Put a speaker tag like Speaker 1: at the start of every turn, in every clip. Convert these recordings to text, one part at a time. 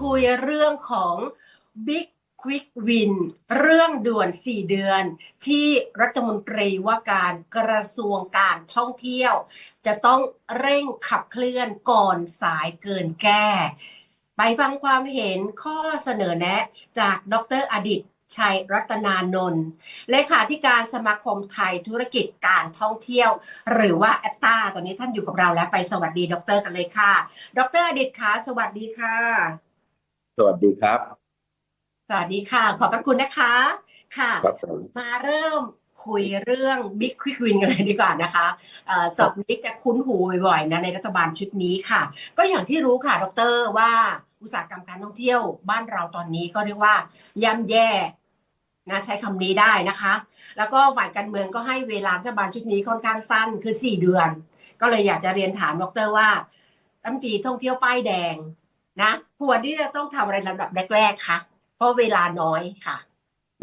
Speaker 1: คุยเรื่องของ Big Quick Win เรื่องด่วน 4 เดือน ที่รัฐมนตรีว่าการกระทรวงการท่องเที่ยว จะต้องเร่งขับเคลื่อนก่อนสายเกินแก้ ไปฟังความเห็นข้อเสนอแนะจากดรอดิตชัยรัตนานนท์เลขาธิการสมาคมไทยธุรกิจการท่องเที่ยว หรือว่าแอตตาตอนนี้ท่านอยู่กับเราแล้วไปสวัสดีดรกันเลยค่ะ ดรอดิตคะสวัสดีค่ะ
Speaker 2: วัสดีครับ
Speaker 1: สวัสดีค่ะ ขอบพระคุณนะคะ ค่ะ
Speaker 2: ครับผม
Speaker 1: มาเริ่มคุยเรื่อง Big Quick Win กันเลยดีกว่านะคะเอ่อศัพท์นี้จะคุ้นหูบ่อยๆนะในรัฐบาลชุดนี้ค่ะ ก็อย่างที่รู้ค่ะดรว่าอุตสาหกรรมการท่องเที่ยวบ้านเราตอนนี้ก็เรียกว่าย่ำแย่นะใช้คำนี้ได้นะคะ แล้วก็ฝ่ายการเมืองก็ให้เวลารัฐบาลชุดนี้ค่อนข้างสั้นคือ 4 เดือน ก็เลยอยากจะเรียนถามดรว่ารัฐมนตรีท่องเที่ยวป้ายแดง นะควรที่จะต้องทำอะไรลำดับแรกๆคะเพราะเวลาน้อยค่ะ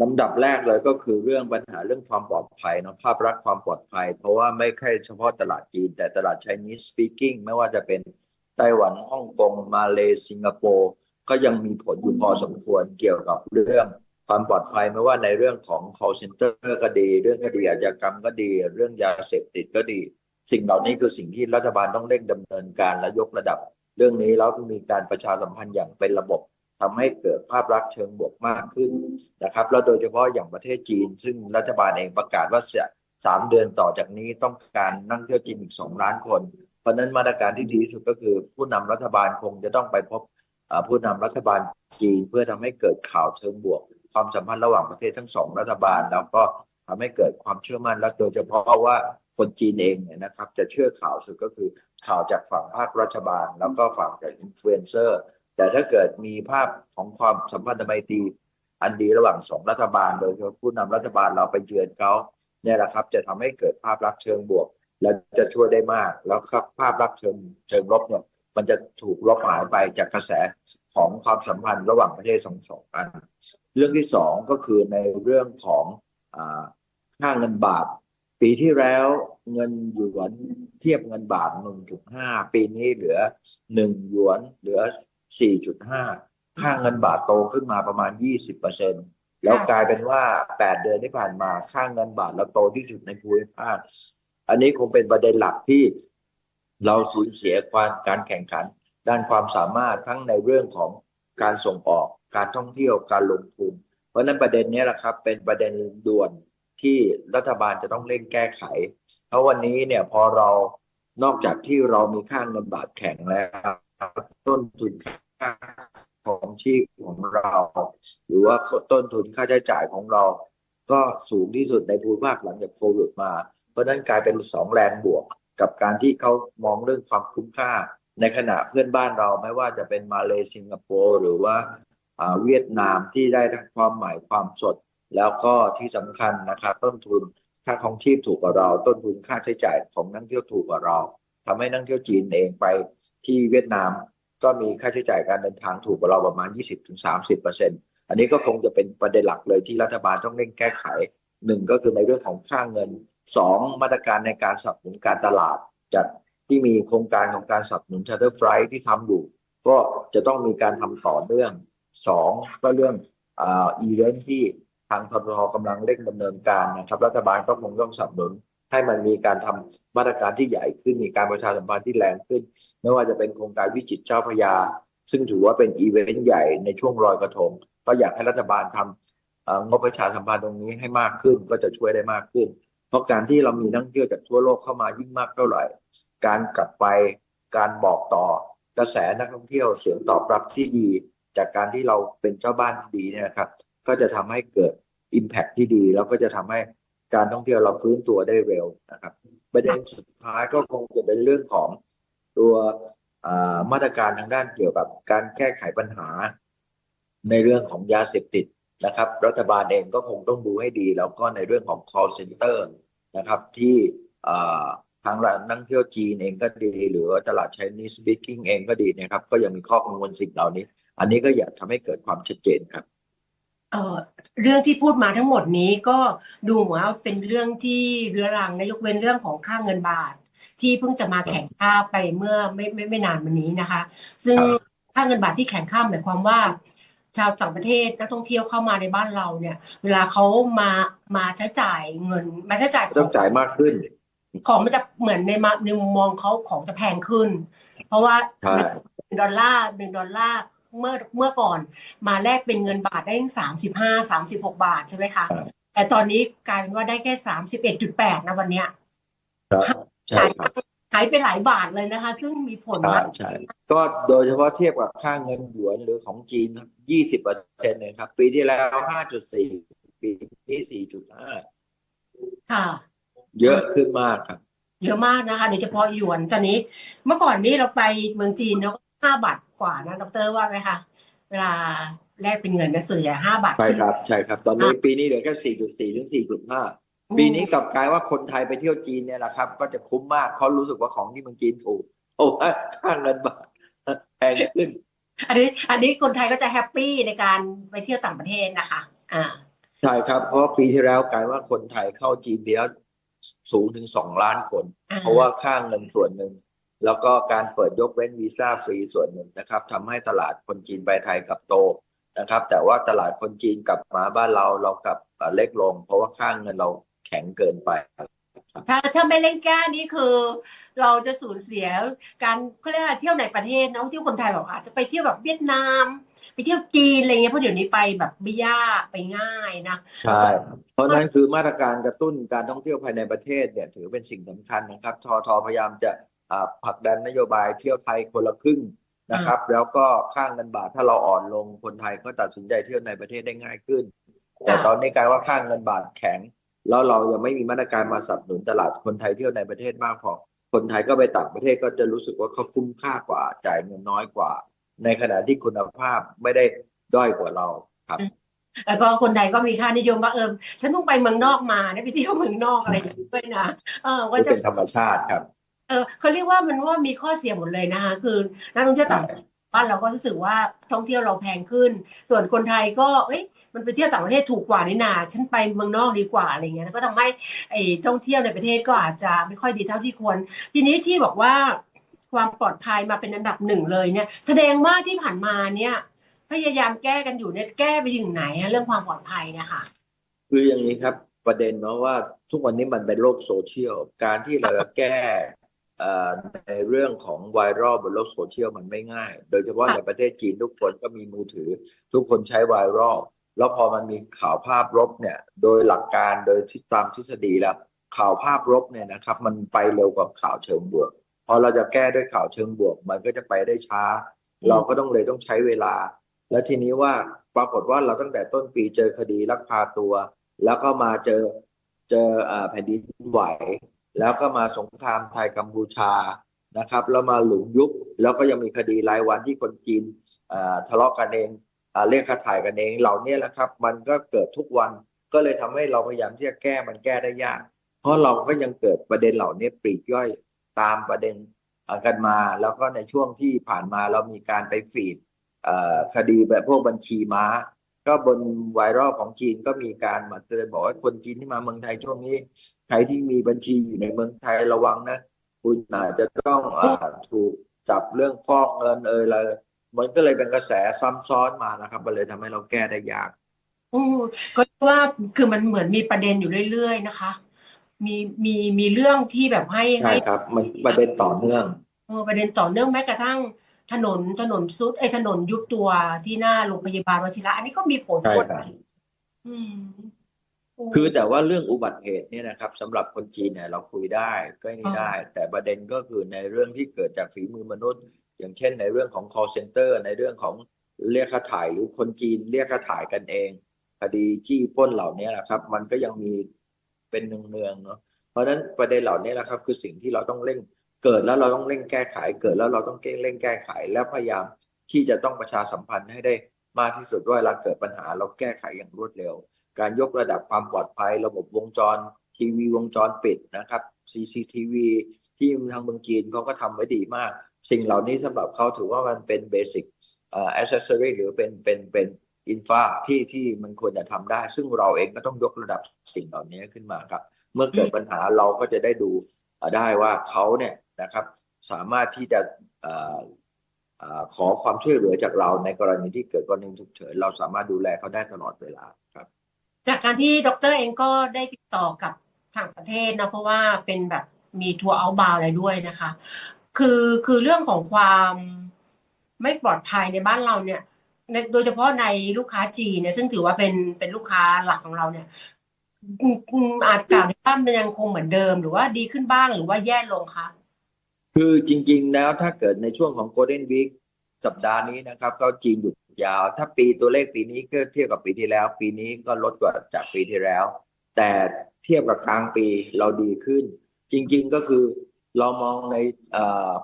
Speaker 2: ลำดับแรกเลยก็คือเรื่องปัญหาเรื่องความปลอดภัยเนาะภาพลักษณ์ความปลอดภัย เพราะว่าไม่แค่เฉพาะตลาดจีน แต่ตลาด Chinese speaking ไม่ว่าจะเป็นไต้หวันฮ่องกงมาเลสิงคโปร์ก็ยังมีผลอยู่พอสมควรเกี่ยวกับเรื่องความปลอดภัยไม่ว่าในเรื่องของ call center ก็ดี เรื่องคดีอาชญากรรมก็ดี เรื่องยาเสพติดก็ดี สิ่งเหล่านี้คือสิ่งที่รัฐบาลต้องเร่งดำเนินการและยกระดับ เรื่องนี้แล้วมีการประชาสัมพันธ์อย่างเป็นระบบทำให้เกิดภาพลักษณ์เชิงบวกมากขึ้นนะครับ แล้วโดยเฉพาะอย่างประเทศจีน ซึ่งรัฐบาลเองประกาศว่าจะสามเดือนต่อจากนี้ต้องการนั่งเที่ยวจีนอีกสองล้านคน เพราะนั้นมาตรการที่ดีที่สุดก็คือ ผู้นำรัฐบาลคงจะต้องไปพบผู้นำรัฐบาลจีนเพื่อทำให้เกิดข่าวเชิงบวก ความสัมพันธ์ระหว่างประเทศทั้งสองรัฐบาล แล้วก็ทำให้เกิดความเชื่อมั่นและโดยเฉพาะว่าคนจีนเองเนี่ยนะครับ จะเชื่อข่าวสุดก็คือ ข่าวจากฝั่งภาครัฐบาล แล้วก็ฝั่งจากอินฟลูเอนเซอร์ แต่ถ้าเกิดมีภาพของความสัมพันธไมตรีอันดีระหว่างสองรัฐบาล โดยเฉพาะผู้นำรัฐบาลเราไปเยือนเขาเนี่ยแหละครับ จะทำให้เกิดภาพลักษณ์เชิงบวก และจะช่วยได้มาก แล้วครับภาพลักษณ์เชิงเชิงลบเนี่ยมันจะถูกลบหายไปจากกระแสของความสัมพันธ์ระหว่างประเทศสองสองกัน เรื่องที่สองก็คือในเรื่องของอค่าเงินบาท ปีที่แล้วเงินหยวนเทียบเงินบาท 1.5 ปีนี้เหลือ 1 หยวนเหลือ 4.5 ค่าเงินบาทโตขึ้นมาประมาณ 20%แล้วกลายเป็นว่า 8 เดือนที่ผ่านมาค่าเงินบาทเราโตที่สุดในภูมิภาคอันนี้คงเป็นประเด็นหลักที่เราสูญเสียความการแข่งขัน ด้านความสามารถทั้งในเรื่องของการส่งออก การท่องเที่ยวการลงทุน เพราะฉะนั้นประเด็นนี้แหละครับ เป็นประเด็นด่วน ที่รัฐบาลจะต้องเร่งแก้ไข เพราะวันนี้เนี่ยพอเรานอกจากที่เรามีค่าเงินบาทแข็งแล้ว ต้นทุนค่าของชีพของเรา หรือว่าต้นทุนค่าใช้จ่ายของเรา ก็สูงที่สุดในภูมิภาคหลังจากโควิดมา เพราะนั้นกลายเป็นสองแรงบวก กับการที่เขามองเรื่องความคุ้มค่า ในขณะเพื่อนบ้านเราไม่ว่าจะเป็นมาเลเซียสิงคโปร์หรือว่าอ่าเวียดนามที่ได้ทั้งความใหม่ความสด แล้วก็ที่สำคัญนะครับต้นทุนค่าของชีพถูกกว่าเรา ต้นทุนค่าใช้จ่ายของนักเที่ยวถูกกว่าเราทำให้นักเที่ยวจีนเองไปที่เวียดนามก็มีค่าใช้จ่ายการเดินทางถูกกว่าเราประมาณ 20-30%อันนี้ก็คงจะเป็นประเด็นหลักเลยที่รัฐบาลต้องเร่งแก้ไขหนึ่งก็คือในเรื่องของค่าเงินสองมาตรการในการสนับสนุนการตลาดจากที่มีโครงการของการสนับสนุน charter flight ที่ทำอยู่ก็จะต้องมีการทำต่อเนื่องสองก็เรื่องอ่าอีเวนท์ที่ ทางททกำลังเร่งดำเนินการนะครับ รัฐบาลก็คงต้องสนับสนุนให้มันมีการทำมาตรการที่ใหญ่ขึ้นมีการประชาสัมพันธ์ที่แรงขึ้น ไม่ว่าจะเป็นโครงการวิจิตเจ้าพยา ซึ่งถือว่าเป็นอีเวนต์ใหญ่ในช่วงลอยกระทง ก็อยากให้รัฐบาลทำเอ่องบประชาสัมพันธ์ตรงนี้ให้มากขึ้นก็จะช่วยได้มากขึ้น เพราะการที่เรามีนักท่องเที่ยวจากทั่วโลกเข้ามายิ่งมากเท่าไหร่ การกลับไปการบอกต่อกระแสนักท่องเที่ยวเสียงตอบรับที่ดี จากการที่เราเป็นเจ้าบ้านที่ดีเนี่ยนะครับ ก็จะทำให้เกิด Impact ที่ดี แล้วก็จะทำให้การท่องเที่ยวเราฟื้นตัวได้เร็วนะครับ ประเด็นสุดท้ายก็คงจะเป็นเรื่องของตัวมาตรการทางด้านเกี่ยวกับการแก้ไขปัญหา ในเรื่องของยาเสพติดนะครับ รัฐบาลเองก็คงต้องดูให้ดี แล้วก็ในเรื่องของ call center นะครับที่ทางนักเที่ยวจีนเองก็ดี หรือตลาด Chinese speaking เองก็ดีนะครับ ก็ยังมีข้อกังวลสิ่งเหล่านี้ อันนี้ก็อยากทำให้เกิดความชัดเจนครับ
Speaker 1: เอ่อเรื่องที่พูดมาทั้งหมดนี้ก็ดูเหมือนว่าเป็นเรื่องที่เรื้อรังนะยกเว้นเรื่องของค่าเงินบาท ที่เพิ่งจะมาแข่งค่าไปเมื่อไม่ไม่ไม่นานมานี้นะคะ ซึ่ง
Speaker 2: ครับ
Speaker 1: ค่าเงินบาทที่แข็งค่าหมายความว่า ชาวต่างประเทศนักท่องเที่ยวเข้ามาในบ้านเราเนี่ย เวลาเขามามาใช้จ่ายเงิน มาใช้จ่ายข
Speaker 2: ต้
Speaker 1: อ
Speaker 2: องงจ่ายมากขึ้น
Speaker 1: ของมันจะเหมือนในมาในมุมมองเขาของจะแพงขึ้น เพราะว่า
Speaker 2: ใช่
Speaker 1: หนึ่งดอลลาร์หนึ่งดอลลาร์ เมื่อเมื่อก่อนมาแลกเป็นเงินบาทได้สามสิบห้าสามสิบหกบาทใช่ไหมคะ แต่ตอนนี้กลายเป็นว่าได้แค่สามสิบเอ็ดจุดแปดนะวันเนี้ย
Speaker 2: ครับใช่ครับ
Speaker 1: หายไปหลายบาทเลยนะคะ ซึ่งมีผล
Speaker 2: ใช่
Speaker 1: มาก
Speaker 2: ใช่ก็โดยเฉพาะเทียบกับค่าเงินหยวนหรือของจีนยี่สิบเปอร์เซ็นต์เลยครับ ปีที่แล้วห้าจุดสี่ปีนี้สี่จุดห้า
Speaker 1: ค่ะ
Speaker 2: เยอะขึ้นมากครับ
Speaker 1: เยอะมากนะคะโดยเฉพาะหยวนตอนนี้ เมื่อก่อนนี้เราไปเมืองจีนแล้ว ห้าบาทกว่านะดรว่าไหมคะเวลาแลกเป็นเงินนะส่วนใหญ่ห้าบาท
Speaker 2: ใช่
Speaker 1: ขึ้น
Speaker 2: ครับใช่ครับ ตอนนี้ปีนี้เหลือแค่สี่จุดสี่ถึงสี่จุดห้าปีนี้กลับกลายว่าคนไทยไปเที่ยวจีนเนี่ยแหละครับ ก็จะคุ้มมากเพราะรู้สึกว่าของที่เมืองจีนถูกโอ้ว่าค่าเงินบาทแพงขึ้น
Speaker 1: อันนี้ อันนี้คนไทยก็จะแฮปปี้ในการไปเที่ยวต่างประเทศนะคะ อ่า
Speaker 2: ใช่ครับ เพราะปีที่แล้วกลายว่าคนไทยเข้าจีนไปแล้วสูงถึงสองล้านคน
Speaker 1: อ่า
Speaker 2: เพราะว่าค่าเงินส่วนหนึ่ง แล้วก็การเปิดยกเว้นวีซ่าฟรีส่วนหนึ่งนะครับทำให้ตลาดคนจีนไปไทยกลับโตนะครับ แต่ว่าตลาดคนจีนกลับมาบ้านเราเรากลับเอ่อเล็กลง เพราะว่าค่าเงินเราแข็งเกินไปครับ
Speaker 1: ถ้าถ้าไม่เล่นแก้นี่คือ เราจะสูญเสียการเขาเรียกว่าเที่ยวในประเทศเนอะเที่ยวคนไทยแบบอาจจะไปเที่ยวแบบเวียดนาม ไปเที่ยวจีนอะไรเงี้ยเพราะเดี๋ยวนี้ไปแบบไม่ยากไปง่ายนะ
Speaker 2: ใช่เพราะฉะนั้นคือมาตรการกระตุ้นการท่องเที่ยวภายในประเทศเนี่ยถือเป็นสิ่งสำคัญนะครับททพยายามจะอ่า ผลักดันนโยบายเที่ยวไทยคนละครึ่งนะครับ แล้วก็ค่าเงินบาทถ้าเราอ่อนลงคนไทยก็ตัดสินใจเที่ยวในประเทศได้ง่ายขึ้น แต่ตอนนี้กลายว่าค่าเงินบาทแข็ง แล้วเรายังไม่มีมาตรการมาสนับสนุนตลาดคนไทยเที่ยวในประเทศมากพอคนไทยก็ไปต่างประเทศก็จะรู้สึกว่าเขาคุ้มค่ากว่าจ่ายเงินน้อยกว่า ในขณะที่คุณภาพไม่ได้ด้อยกว่าเราครับ
Speaker 1: แล้วก็คนไทยก็มีค่านิยมว่าเออฉันต้องไปเมืองนอกมานะไปเที่ยวเมืองนอกอะไรอย่างนี้ด้วยนะเออว่า
Speaker 2: ที่
Speaker 1: จะ
Speaker 2: เป็นธรรมชาติครับ
Speaker 1: เออเขาเรียกว่ามันว่ามีข้อเสียหมดเลยนะคะ คือนักท่องเที่ยวต่างประเทศบ้านเราก็รู้สึกว่าท่องเที่ยวเราแพงขึ้น ส่วนคนไทยก็เอ้ยมันไปเที่ยวต่างประเทศถูกกว่านี่นาฉันไปเมืองนอกดีกว่าอะไรเงี้ยแล้วก็ทำให้ไอ้ท่องเที่ยวในประเทศก็อาจจะไม่ค่อยดีเท่าที่ควร ทีนี้ที่บอกว่าความปลอดภัยมาเป็นอันดับหนึ่งเลยเนี่ย แสดงว่าที่ผ่านมาเนี่ย พยายามแก้กันอยู่เนี่ยแก้ไปถึงไหนฮะเรื่องความปลอดภัยเนะคะ
Speaker 2: คืออย่างนี้ครับประเด็นเนาะว่าทุกวันนี้มันเป็นโลกโซเชียล การที่เราจะแก้เอ่อ ในเรื่องของไวรัลบนโลกโซเชียลมันไม่ง่าย โดยเฉพาะ
Speaker 1: ค่ะ
Speaker 2: ในประเทศจีนทุกคนก็มีมือถือ ทุกคนใช้ไวรัลแล้วพอมันมีข่าวภาพลบเนี่ย โดยหลักการโดยที่ตามทฤษฎีแล้ว ข่าวภาพลบเนี่ยนะครับ มันไปเร็วกว่าข่าวเชิงบวก พอเราจะแก้ด้วยข่าวเชิงบวก มันก็จะไปได้ช้า เราก็ต้องเลยต้องใช้เวลา แล้วทีนี้ว่าปรากฏว่าเราตั้งแต่ต้นปีเจอคดีลักพาตัว แล้วก็มาเจอเจออ่าแผ่นดินไหว แล้วก็มาสงครามไทยกัมพูชานะครับ แล้วมาหลุมยุบแล้วก็ยังมีคดีรายวันที่คนจีนทะเลาะกันเองอเรียกค่าถ่ายกันเองเหล่านี้แหละครับ มันก็เกิดทุกวันก็เลยทำให้เราพยายามที่จะแก้มันแก้ได้ยาก เพราะเราก็ยังเกิดประเด็นเหล่านี้ปลีกย่อยตามประเด็นกันมา แล้วก็ในช่วงที่ผ่านมาเรามีการไปฟีดคดีแบบพวกบัญชีม้า ก็บนไวรัลของจีนก็มีการมาเตือนบอกว่าคนจีนที่มาเมืองไทยช่วงนี้ ใครที่มีบัญชีอยู่ในเมืองไทยระวังนะ คุณอาจจะต้องอาถูกจับเรื่องฟอกเงินเอยอะไรมันก็เลยเป็นกระแสซ้ำซ้อนมานะครับ มันเลยทำให้เราแก้ได้ยาก
Speaker 1: อืมก็ว่าคือมันเหมือนมีประเด็นอยู่เรื่อย ๆ นะคะ มีมีมีเรื่องที่แบบให้
Speaker 2: ใช่
Speaker 1: ให้
Speaker 2: ครับ มันประเด็นต่อเนื่อง
Speaker 1: เออประเด็นต่อเนื่องแม้กระทั่งถนนถนนซุดไอ้ยถนนยุบตัวที่หน้าโรงพยาบาลวชิระอันนี้ก็มีผล
Speaker 2: ใช่
Speaker 1: ด้วย
Speaker 2: ครับ
Speaker 1: อืม
Speaker 2: คือแต่ว่าเรื่องอุบัติเหตุเนี่ยนะครับสำหรับคนจีนเนี่ยเราคุยได้ก็นี่ได้ แต่ประเด็นก็คือในเรื่องที่เกิดจากฝีมือมนุษย์ อย่างเช่น ในเรื่องของ call center ในเรื่องของเรียกค่าถ่ายหรือคนจีนเรียกค่าถ่ายกันเองคดีจี้ปล้นเหล่านี้แหละครับ มันก็ยังมีเป็นเนืองๆเนาะเพราะฉะนั้นประเด็นเหล่านี้แหละครับ คือสิ่งที่เราต้องเร่งเกิดแล้วเราต้องเร่งแก้ไขเกิดแล้วเราต้องเร่งแก้ไข และพยายามที่จะต้องประชาสัมพันธ์ให้ได้มากที่สุดว่าเวลาเกิดปัญหาเราแก้ไขอย่างรวดเร็ว การยกระดับความปลอดภัย ระบบวงจรทีวีวงจรปิดนะครับ CCTV ที่ทางเมืองจีนเขาก็ทำไว้ดีมาก สิ่งเหล่านี้สำหรับเขาถือว่ามันเป็นเบสิกเอ่อ accessory หรือเป็นเป็นเป็นอินฟาที่ที่มันควรจะทำได้ ซึ่งเราเองก็ต้องยกระดับสิ่งเหล่านี้ขึ้นมาครับ เมื่อเกิดปัญหาเราก็จะได้ดูได้ว่าเขาเนี่ยนะครับสามารถที่จะอ่ออ่าขอความช่วยเหลือจากเราในกรณีที่เกิดกรณีฉุกเฉินเราสามารถดูแลเขาได้ตลอดเวลา
Speaker 1: จากการที่ดรเองก็ได้ติดต่อกับต่างประเทศเนอะเพราะว่าเป็นแบบมีทัวร์เอาบาวอะไรด้วยนะคะ คือคือเรื่องของความไม่ปลอดภัยในบ้านเราเนี่ยโดยเฉพาะในลูกค้าจีนเนี่ยซึ่งถือว่าเป็นเป็นลูกค้าหลักของเราเนี่ยอาจกล่าวได้ว่ามันยังคงเหมือนเดิม หรือว่าดีขึ้นบ้างหรือว่าแย่ลงคะ
Speaker 2: คือจริง ๆ แล้วถ้าเกิดในช่วงของ Golden Week สัปดาห์นี้นะครับ ก็จีนหยุด ยาว ถ้าปีตัวเลขปีนี้ก็เทียบกับปีที่แล้ว ปีนี้ก็ลดกว่าจากปีที่แล้ว แต่เทียบกับกลางปีเราดีขึ้น จริง ๆก็คือเรามองใน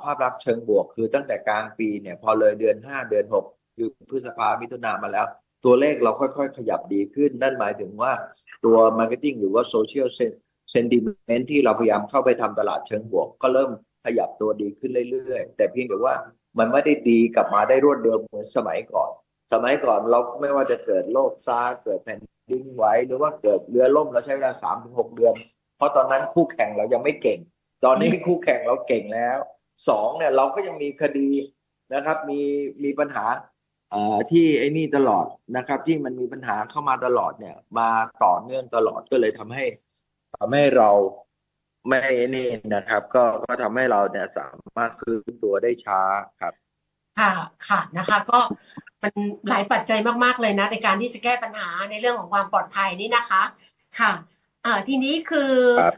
Speaker 2: ภาพลักษณ์เชิงบวก คือตั้งแต่กลางปีเนี่ยพอเลยเดือน 5 เดือน 6 คือพฤษภามิถุนามาแล้ว ตัวเลขเราค่อยๆ ขยับดีขึ้น นั่นหมายถึงว่าตัว Marketing หรือว่า Social Sentiment ที่เราพยายามเข้าไปทำตลาดเชิงบวก ก็เริ่มขยับตัวดีขึ้นเรื่อยๆ แต่เพียงแต่ว่ามันไม่ได้ดีกลับมาได้รวดเร็วเหมือนสมัยก่อน สมัยก่อนเราไม่ว่าจะเกิดโรคซาร์เกิดแผ่นดินไหวหรือว่าเกิดเรือล่มเราใช้เวลาสามถึงหกเดือน เพราะตอนนั้นคู่แข่งเรายังไม่เก่ง ตอนนี้คู่แข่งเราเก่งแล้วสองเนี่ยเราก็ยังมีคดีนะครับ มีมีปัญหาเอ่อที่ไอ้นี่ตลอดนะครับ ที่มันมีปัญหาเข้ามาตลอดเนี่ย มาต่อเนื่องตลอดก็เลยทำให้ทำให้เราไม่นี่นะครับ ก็ก็ทำให้เราเนี่ยสามารถฟื้นตัวได้ช้าครับ
Speaker 1: ค่ะค่ะนะคะ ก็มันหลายปัจจัยมากๆเลยนะ ในการที่จะแก้ปัญหาในเรื่องของความปลอดภัยนี่นะคะ ค่ะอ่าทีนี้คือ
Speaker 2: ครับ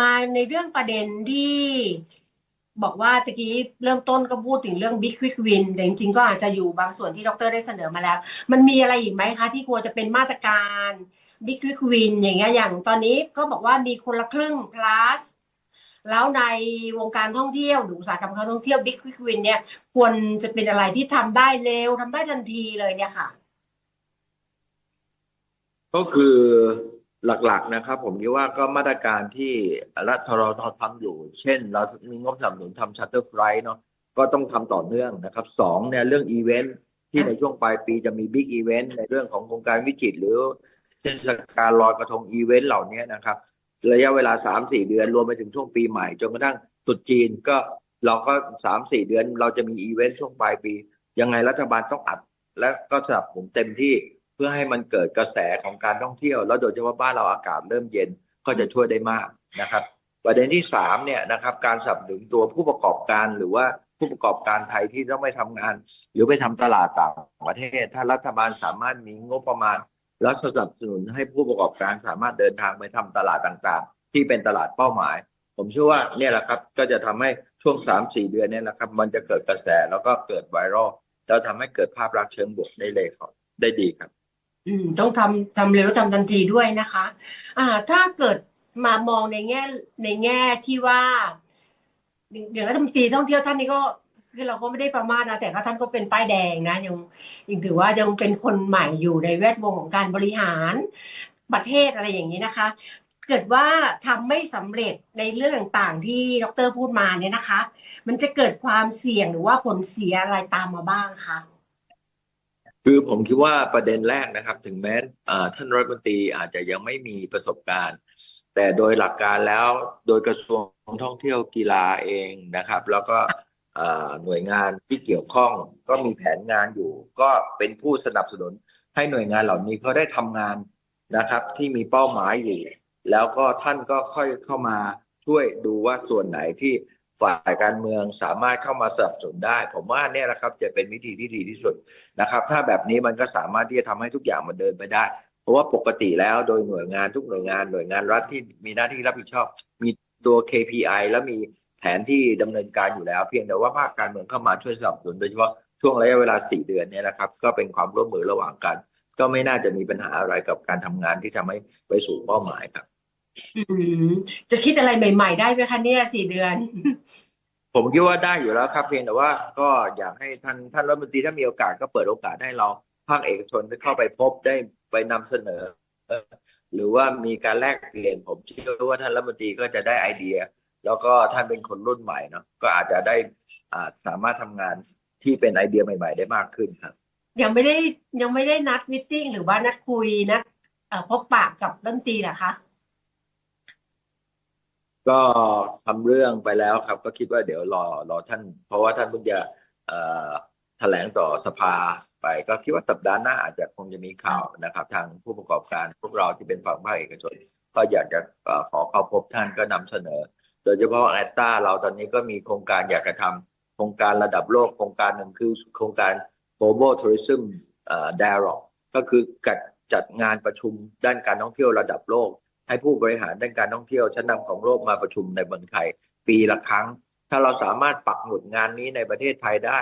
Speaker 1: มาในเรื่องประเด็นที่บอกว่าตะกี้เริ่มต้นก็พูดถึงเรื่อง Big Quick Win แต่จริงๆก็อาจจะอยู่บางส่วนที่ดรได้เสนอมาแล้ว มันมีอะไรอีกไหมคะ ที่ควรจะเป็นมาตรการ Big Quick Win อย่างเงี้ยอย่างตอนนี้ก็บอกว่ามีคนละครึ่ง plus แล้วในวงการท่องเที่ยวหรืออุตสาหกรรมการท่องเที่ยว Big Quick Win เนี่ยควรจะเป็นอะไรที่ทำได้เร็วทำได้ทันทีเลยเนี่ยค่ะ
Speaker 2: ก็คือหลักๆนะครับ ผมคิดว่าก็มาตรการที่รัฐทรททำอยู่ เช่น เรามีงบสนับสนุนทำชัตเตอร์ไฟล์เนาะก็ต้องทำต่อเนื่องนะครับสองเนี่ยเรื่องอีเวนท์ที่ในช่วงปลายปีจะมีบิ๊กอีเวนต์ในเรื่องของโครงการวิจิตรหรือเทศกาลลอยกระทงอีเวนต์เหล่านี้นะครับ ระยะเวลาสามสี่เดือนรวมไปถึงช่วงปีใหม่จนกระทั่งตรุษจีนก็เราก็สามสี่เดือน เราจะมีอีเวนต์ช่วงปลายปี ยังไงรัฐบาลต้องอัด และก็สนับสนุนเต็มที่เพื่อให้มันเกิดกระแสของการท่องเที่ยว แล้วโดยเฉพาะบ้านเราอากาศเริ่มเย็นก็จะช่วยได้มากนะครับ ประเด็นที่สามเนี่ยนะครับการสนับสนุนตัวผู้ประกอบการหรือว่าผู้ประกอบการไทยที่ต้องไปทำงาน หรือไปทำตลาดต่างประเทศ ถ้ารัฐบาลสามารถมีงบประมาณ แล้วสนับสนุนให้ผู้ประกอบการสามารถเดินทางไปทำตลาดต่างๆ ที่เป็นตลาดเป้าหมาย ผมเชื่อว่าเนี่ยแหละครับก็จะทำให้ช่วงสามสี่เดือนเนี่ยนะครับ มันจะเกิดกระแสแล้วก็เกิดไวรัลแล้วทำให้เกิดภาพลักษณ์เชิงบวกได้เลยครับได้ดีครับ
Speaker 1: อืม ต้องทำทำเร็วแล้วทำทันทีด้วยนะคะ อ่า ถ้าเกิดมามองในแง่ในแง่ที่ว่าอย่างรัฐมนตรีท่องเที่ยวท่านนี้ก็ คือเราก็ไม่ได้ประมาทนะ แต่ก็ท่านก็เป็นป้ายแดงนะ ยังยังถือว่ายังเป็นคนใหม่อยู่ในแวดวงของการบริหารประเทศอะไรอย่างนี้นะคะ เกิดว่าทำไม่สำเร็จในเรื่องต่างๆ ที่ดรพูดมาเนี่ยนะคะ มันจะเกิดความเสี่ยงหรือว่าผลเสียอะไรตามมาบ้างคะ
Speaker 2: คือผมคิดว่าประเด็นแรกนะครับ ถึงแม้ท่านรัฐมนตรีอาจจะยังไม่มีประสบการณ์ แต่โดยหลักการแล้วโดยกระทรวงท่องเที่ยวกีฬาเองนะครับ แล้วก็ หน่วยงานที่เกี่ยวข้องก็มีแผนงานอยู่ ก็เป็นผู้สนับสนุนให้หน่วยงานเหล่านี้เขาได้ทำงานนะครับ ที่มีเป้าหมายอยู่ แล้วก็ท่านก็ค่อยเข้ามาช่วยดูว่าส่วนไหนที่ฝ่ายการเมืองสามารถเข้ามาสนับสนุนได้ ผมว่าเนี่ยแหละครับจะเป็นวิธีที่ดีที่สุดนะครับ ถ้าแบบนี้มันก็สามารถที่จะทำให้ทุกอย่างมันเดินไปได้ เพราะว่าปกติแล้วโดยหน่วยงานทุกหน่วยงานหน่วยงานรัฐที่มีหน้าที่รับผิดชอบ มีตัว KPI แล้วมี แผนที่ดำเนินการอยู่แล้ว เพียงแต่ว่าภาคการเมืองเข้ามาช่วยสนับสนุนโดยเฉพาะช่วงระยะเวลาสี่เดือนเนี่ยนะครับ ก็เป็นความร่วมมือระหว่างกัน ก็ไม่น่าจะมีปัญหาอะไรกับการทำงานที่ทำให้ไปสู่เป้าหมายครับ
Speaker 1: อืมจะคิดอะไรใหม่ ๆ ได้ไหมคะเนี่ยสี่เดือน
Speaker 2: ผมคิดว่าได้อยู่แล้วครับ เพียงแต่ว่าก็อยากให้ท่านท่านรัฐมนตรีถ้ามีโอกาสก็เปิดโอกาสให้เราภาคเอกชนได้เข้าไปพบได้ไปนำเสนอเอ่อหรือว่ามีการแลกเปลี่ยนผมเชื่อว่าท่านรัฐมนตรีก็จะได้ไอเดีย แล้วก็ท่านเป็นคนรุ่นใหม่เนาะก็อาจจะได้อาจสามารถทำงานที่เป็นไอเดียใหม่ ๆ ได้มากขึ้นครับ
Speaker 1: ยังไม่ได้ยังไม่ได้นัดมิทติ้งหรือว่านัดคุยนัดเอ่อพบปะกับรัฐมนตรีเหรอคะ
Speaker 2: ก็ทำเรื่องไปแล้วครับ ก็คิดว่าเดี๋ยวรอรอท่าน เพราะว่าท่านเพิ่งจะเอ่อแถลงต่อสภาไป ก็คิดว่าสัปดาห์หน้าอาจจะคงจะมีข่าวนะครับ ทางผู้ประกอบการพวกเราที่เป็นฝั่งภาคเอกชน ก็อยากจะเอ่อขอเข้าพบท่านก็นำเสนอ โดยเฉพาะแอตตาเราตอนนี้ก็มีโครงการอยากจะทำโครงการระดับโลกโครงการหนึ่งคือโครงการ Global Tourism เอ่อ Dialogue ก็คือจัดจัดงานประชุมด้านการท่องเที่ยวระดับโลก ให้ผู้บริหารด้านการท่องเที่ยวชั้นนำของโลกมาประชุมในเมืองไทย ปีละครั้ง ถ้าเราสามารถปักหมุดงานนี้ในประเทศไทยได้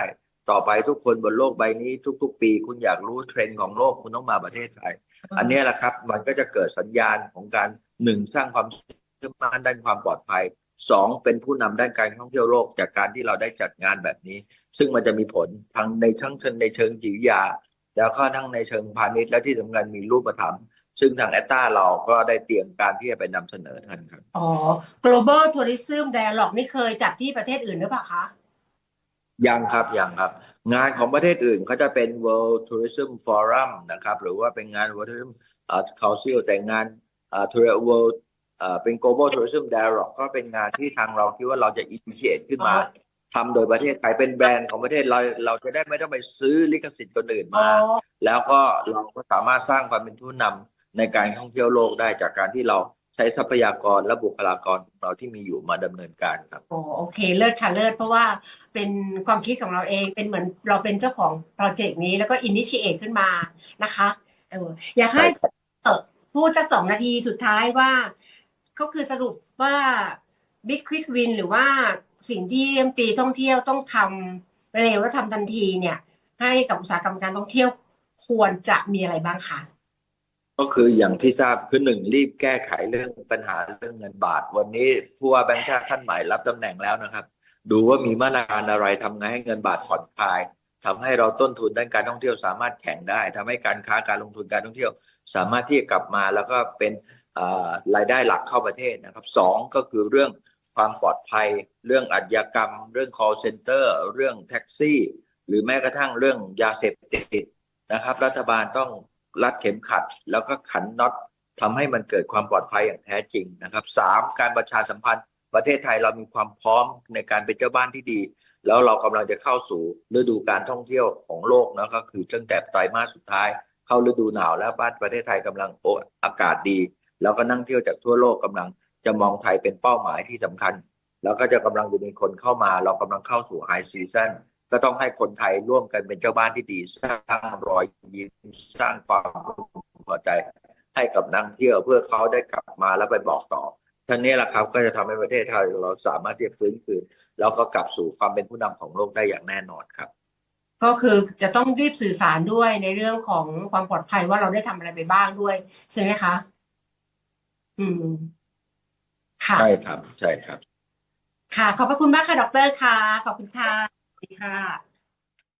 Speaker 2: ต่อไปทุกคนบนโลกใบนี้ทุก ๆ ปี คุณอยากรู้เทรนด์ของโลกคุณต้องมาประเทศไทย อันนี้แหละครับมันก็จะเกิดสัญญาณของการหนึ่งสร้างความเชื่อมั่นด้านความปลอดภัย สองเป็นผู้นำด้านการท่องเที่ยวโลกจากการที่เราได้จัดงานแบบนี้ ซึ่งมันจะมีผลทั้งในทั้งเชิงในเชิงจิตวิทยา แล้วก็ทั้งในเชิงพาณิชย์และที่สำคัญมีรูปธรรมซึ่งทางแอตตาเราก็ได้เตรียมการที่จะไปนำเสนอท่านครับ
Speaker 1: อ๋อ global tourism dialogue นี่เคยจัดที่ประเทศอื่นหรือเปล่าคะ
Speaker 2: ยังครับ ยังครับ งานของประเทศอื่นเขาจะเป็น World Tourism Forum นะครับ หรือว่าเป็นงาน World Tourism เอ่อ Council แต่งานเอ่อ Tour- World เอ่อเป็น Global Tourism Dialogue ก็เป็นงานที่ทางเราคิดว่าเราจะ initiate ขึ้นมา
Speaker 1: อ๋อ
Speaker 2: ทำโดยประเทศไทยเป็นแบรนด์ของประเทศเราเราจะได้ไม่ต้องไปซื้อลิขสิทธิ์คนอื่น
Speaker 1: อ๋อ
Speaker 2: มา แล้วก็เราก็สามารถสร้างความเป็นผู้นำในการท่องเที่ยวโลกได้จากการที่เราใช้ทรัพยากรและบุคลากรของเราที่มีอยู่มาดำเนินการครับ
Speaker 1: โอ้โอเคเลิศค่ะเลิศเพราะว่าเป็นความคิดของเราเองเป็นเหมือนเราเป็นเจ้าของโปรเจกต์นี้แล้วก็อินิชิเอตขึ้นมานะคะเอออยากให้
Speaker 2: ใช่ครับ
Speaker 1: เออพูดสักสองนาทีสุดท้ายว่า ก็คือสรุปว่า Big Quick Win หรือว่าสิ่งที่รัฐมตีท่องเที่ยวต้องทำเร็วและทำทันทีเนี่ย ให้กับอุตสาหกรรมการท่องเที่ยวควรจะมีอะไรบ้างคะ
Speaker 2: ก็คืออย่างที่ทราบคือหนึ่งรีบแก้ไขเรื่องปัญหาเรื่องเงินบาท วันนี้ผู้ว่าแบงค์ชาติท่านใหม่รับตำแหน่งแล้วนะครับ ดูว่ามีมาตรการอะไรทำไงให้เงินบาทผ่อนคลายทำให้เราต้นทุนด้านการท่องเที่ยวสามารถแข่งได้ทำให้การค้าการลงทุนการท่องเที่ยว สามารถที่จะกลับมาแล้วก็เป็น รายได้หลักเข้าประเทศนะครับสองก็คือเรื่องความปลอดภัย เรื่องอาชญากรรม เรื่อง call center เรื่องแท็กซี่ หรือแม้กระทั่งเรื่องยาเสพติดนะครับ รัฐบาลต้องรัดเข็มขัด แล้วก็ขันน็อตทำให้มันเกิดความปลอดภัยอย่างแท้จริงนะครับสามการประชาสัมพันธ์ประเทศไทยเรามีความพร้อมในการเป็นเจ้าบ้านที่ดี แล้วเรากำลังจะเข้าสู่ฤดูการท่องเที่ยวของโลกนะก็คือตั้งแต่ไตรมาสสุดท้าย เข้าฤดูหนาวแล้วบ้านประเทศไทยกำลังโออากาศดี แล้วก็นั่งเที่ยวจากทั่วโลกกำลังจะมองไทยเป็นเป้าหมายที่สำคัญ แล้วก็จะกำลังจะมีคนเข้ามา เรากำลังเข้าสู่ไฮซีซั n ก็ต้องให้คนไทยร่วมกันเป็นเจ้าบ้านที่ดีสร้างรอยยิ้มสร้างความพอใจ ให้กับนักเที่ยวเพื่อเขาได้กลับมาแล้วไปบอกต่อท่านนี้แหละครับก็จะทำให้ประเทศไทยเราสามารถที่จะฟื้นคืน แล้วก็กลับสู่ความเป็นผู้นำของโลกได้อย่างแน่นอนครับ
Speaker 1: ก็คือจะต้องรีบสื่อสารด้วยในเรื่องของความปลอดภัยว่าเราได้ทำอะไรไปบ้างด้วยใช่ไหมคะ อืม ค่ะ
Speaker 2: ใช่ครับ ใช่ครับ
Speaker 1: ค่ะ ขอบพระคุณมากค่ะ ดรค่ะ ขอบคุณค่ะสวัสดีค่ะ